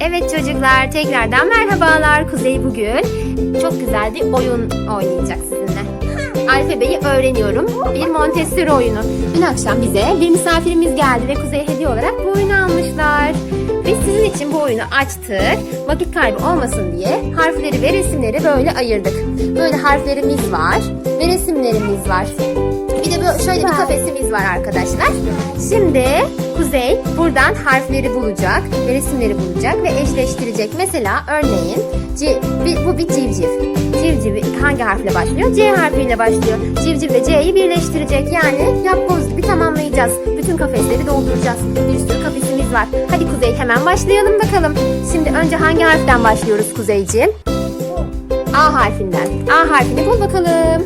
Evet çocuklar tekrardan merhabalar. Kuzey bugün çok güzel bir oyun oynayacak sizinle. Alfabeyi öğreniyorum. Bir Montessori oyunu. Dün akşam bize bir misafirimiz geldi ve Kuzey hediye olarak bu oyunu almışlar. Biz sizin için bu oyunu açtık. Vakit kaybı olmasın diye harfleri ve resimleri böyle ayırdık. Böyle harflerimiz var ve resimlerimiz var. Bir de böyle şöyle bir kafesimiz var arkadaşlar. Şimdi Kuzey buradan harfleri bulacak ve resimleri bulacak ve eşleştirecek. Mesela örneğin C, bir- bu bir civciv. Civciv hangi harfle başlıyor? C harfiyle başlıyor. Civciv ve C'yi birleştirecek. Yani yapboz gibi tamamlayacağız. Bütün kafesleri dolduracağız. Bir sürü kafesimiz var. Hadi Kuzey hemen başlayalım bakalım. Şimdi önce hangi harften başlıyoruz Kuzeyciğim? A harfinden. A harfini bul bakalım.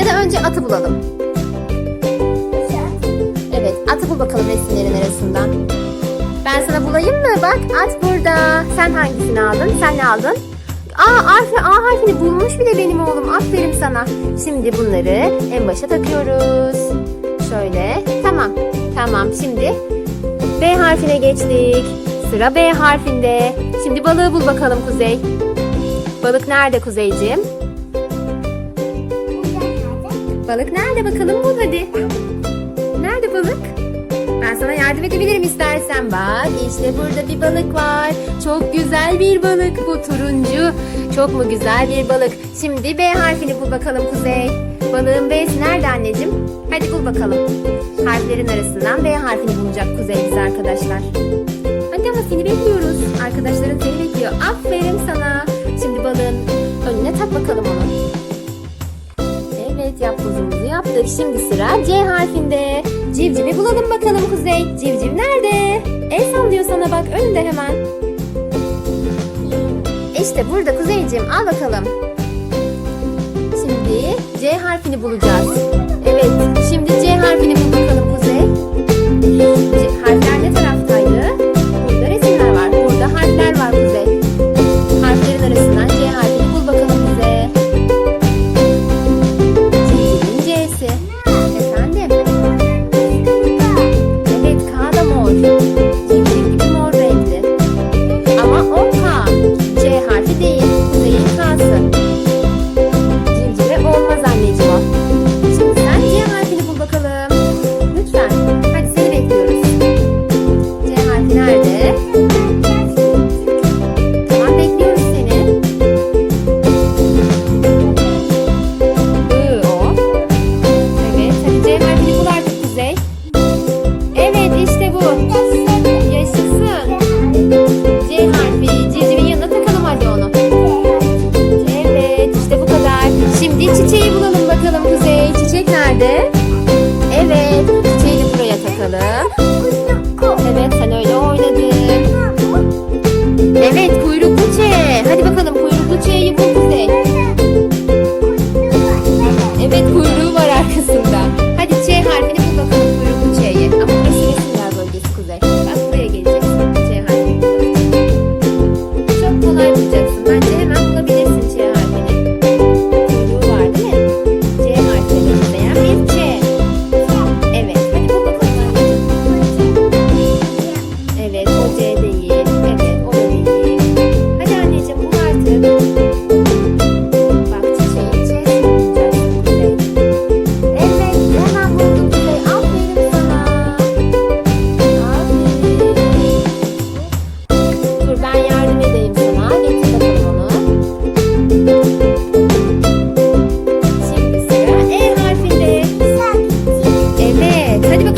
Ya da önce atı bulalım. Evet, atı bul bakalım resimlerin arasından. Ben sana bulayım mı? Bak, at burada. Sen hangisini aldın? Sen ne aldın? Aa, harfi, A harfini bulmuş bile benim oğlum. Aferin sana. Şimdi bunları en başa takıyoruz. Şöyle. Tamam. Tamam. Şimdi B harfine geçtik. Sıra B harfinde. Şimdi balığı bul bakalım Kuzey. Balık nerede Kuzeyciğim? Balık nerede bakalım bul hadi. Nerede balık? Ben sana yardım edebilirim istersen. Bak işte burada bir balık var. Çok güzel bir balık bu turuncu. Çok mu güzel bir balık. Şimdi B harfini bul bakalım Kuzey. Balığın B'si nerede anneciğim? Hadi bul bakalım. Harflerin arasından B harfini bulacak Kuzey bize arkadaşlar. Hadi ama seni bekliyoruz. Arkadaşların seni bekliyor. Aferin sana. Şimdi balığın önüne tak bakalım onu. Evet yapbozumuzu yaptık. Şimdi sıra C harfinde. Civcivi bulalım bakalım Kuzey. Civciv nerede? El sallıyor sana bak önünde hemen. İşte burada Kuzeyciğim al bakalım. Şimdi C harfini bulacağız. Evet şimdi C harfini bul bakalım Kuzey. C, harfler ne taraftaydı? Burada resimler var. Burada harfler var Kuzey. Harflerin arasından Evet. Hadi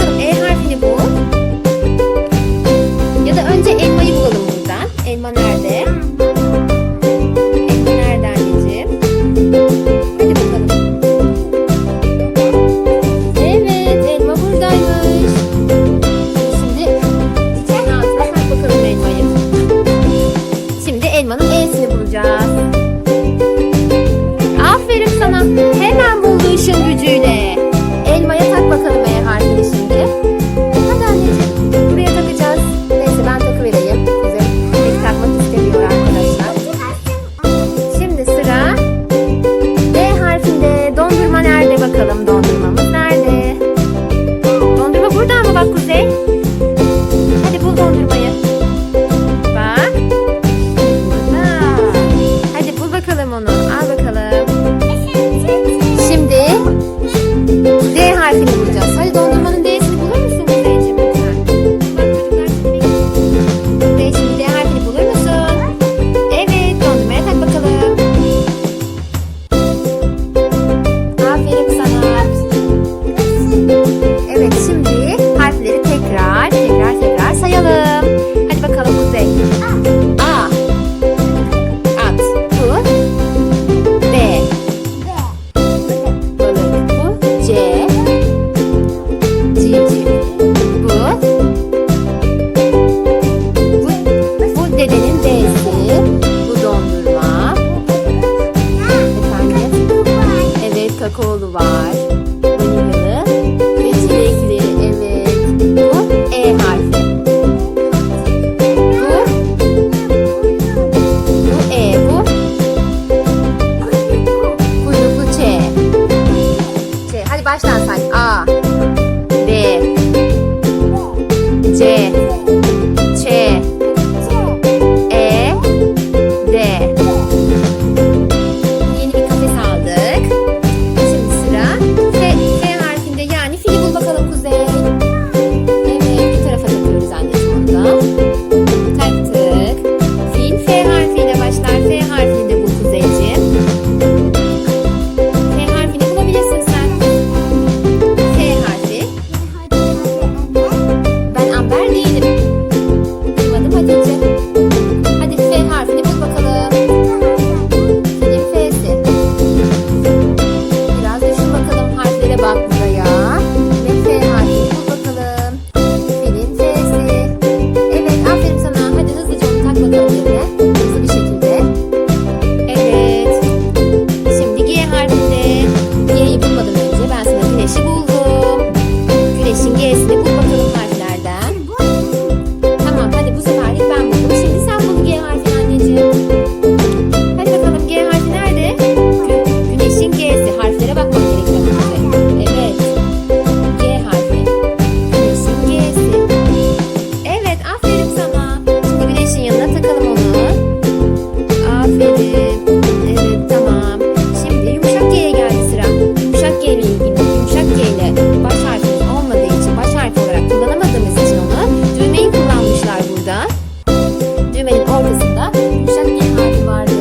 düğmenin ortasında yumuşak bir harfi vardır.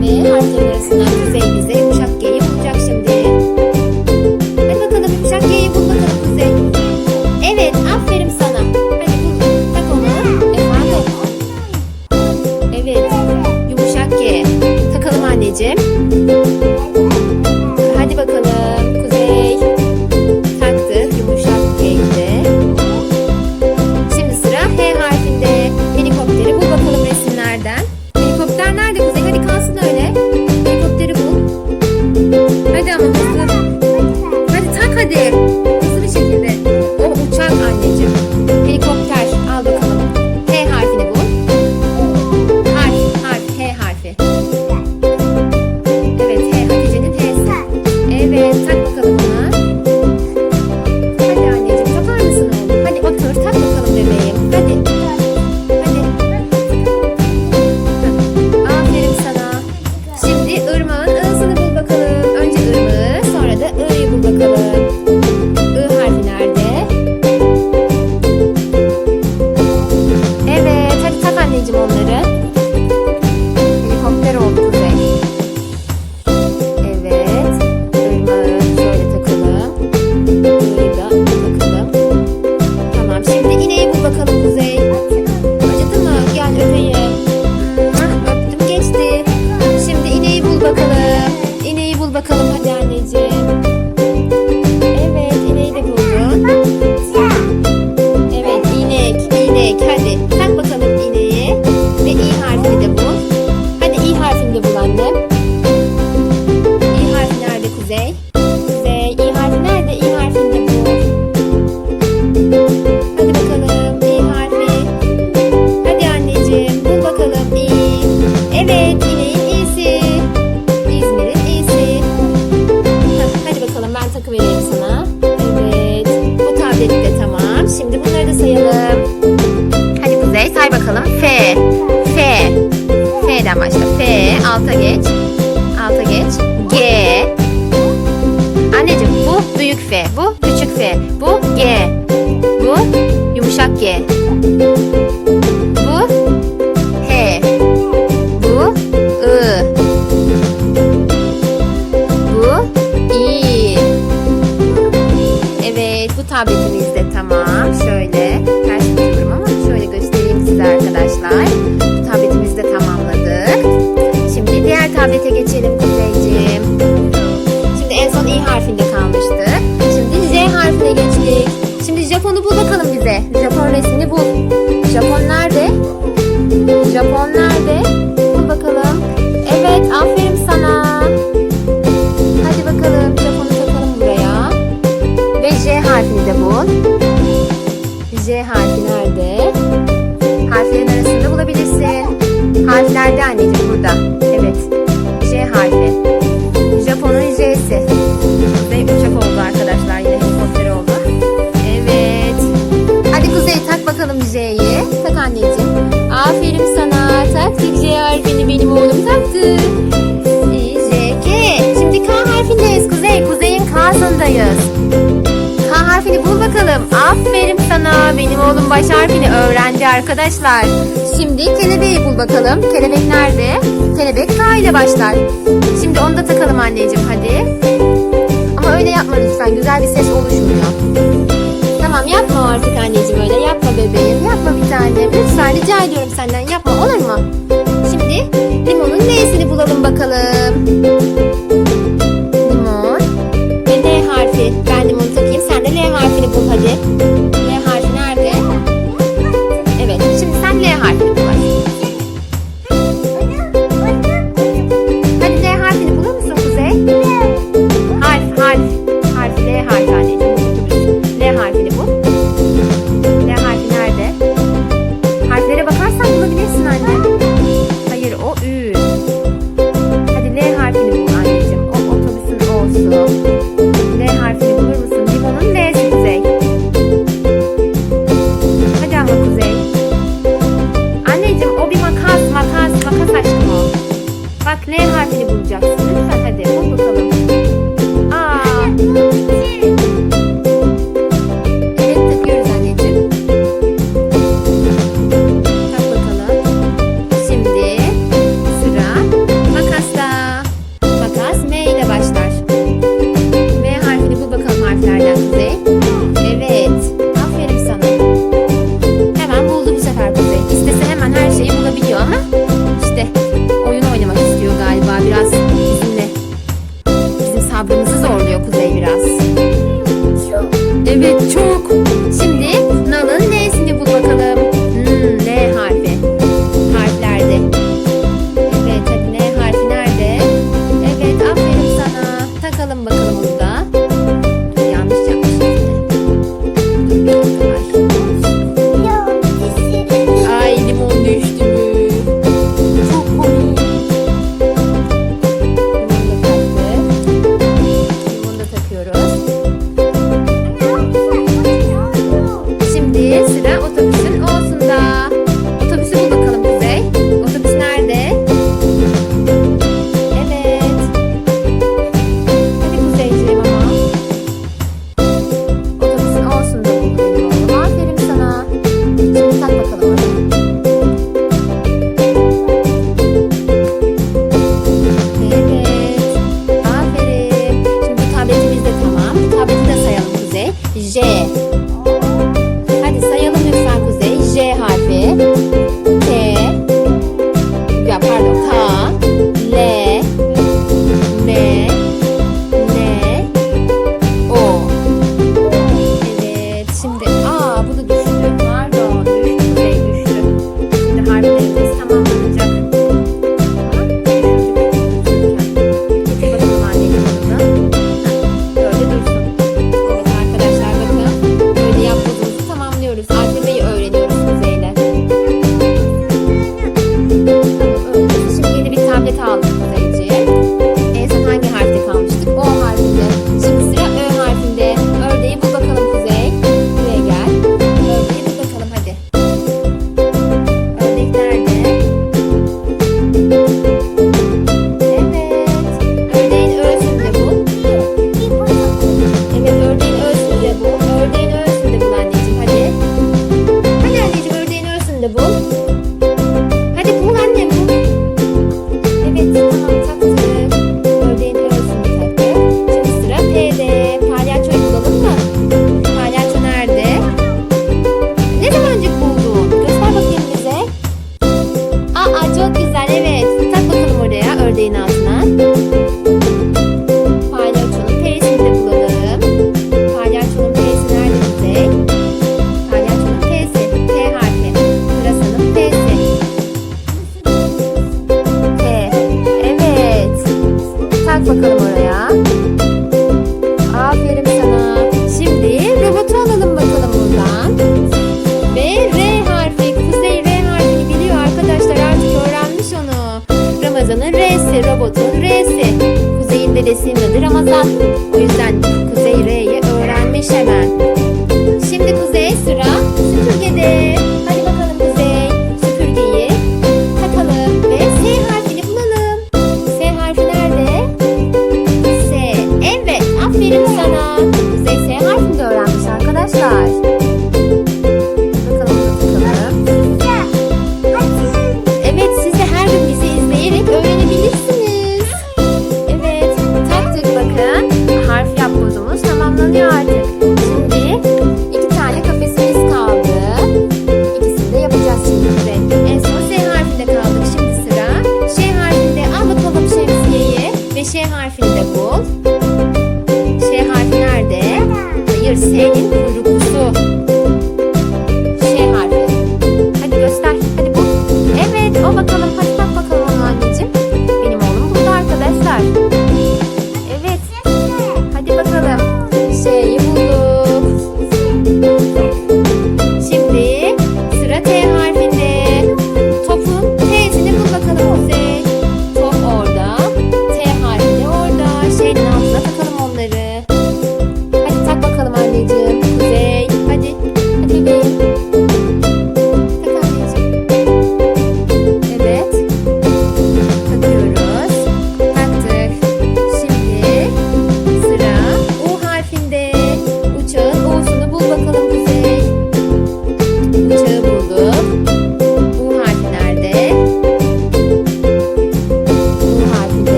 Ve harflerin arasında 这样的粉丝 büyük F. Bu küçük F. Bu G. Bu yumuşak G. Bu H. Bu I. Bu İ. Evet bu tabletimiz de tamam. Şöyle ters tutuyorum ama şöyle göstereyim size arkadaşlar. Bu tabletimizi de tamamladık. Şimdi diğer tablete geçelim Kuzeyciğim. Şimdi en son İ harfinde kalmıştık. Aferin sana. Benim oğlum baş harfini öğrendi arkadaşlar. Şimdi kelebeği bul bakalım. Kelebek nerede? Kelebek K ile başlar. Şimdi onu da takalım anneciğim hadi. Ama öyle yapma lütfen. Güzel bir ses oluşmuyor. Tamam yapma artık anneciğim öyle. Yapma bebeğim. Yapma bir tanem. Lütfen rica ediyorum senden. Yapma olur mu? Şimdi limonun L'sini bulalım bakalım. Limon. Ve L harfi. Ben limonu harfini David. O yüzden Kuzey R'yi öğrenmiş hemen. Şimdi Kuzey sıra süpürgede.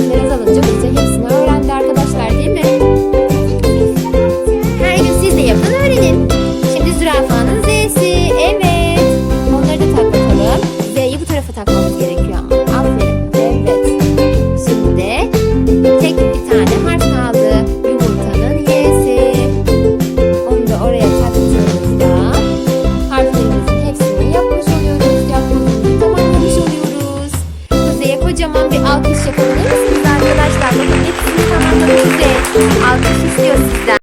안내해서 좀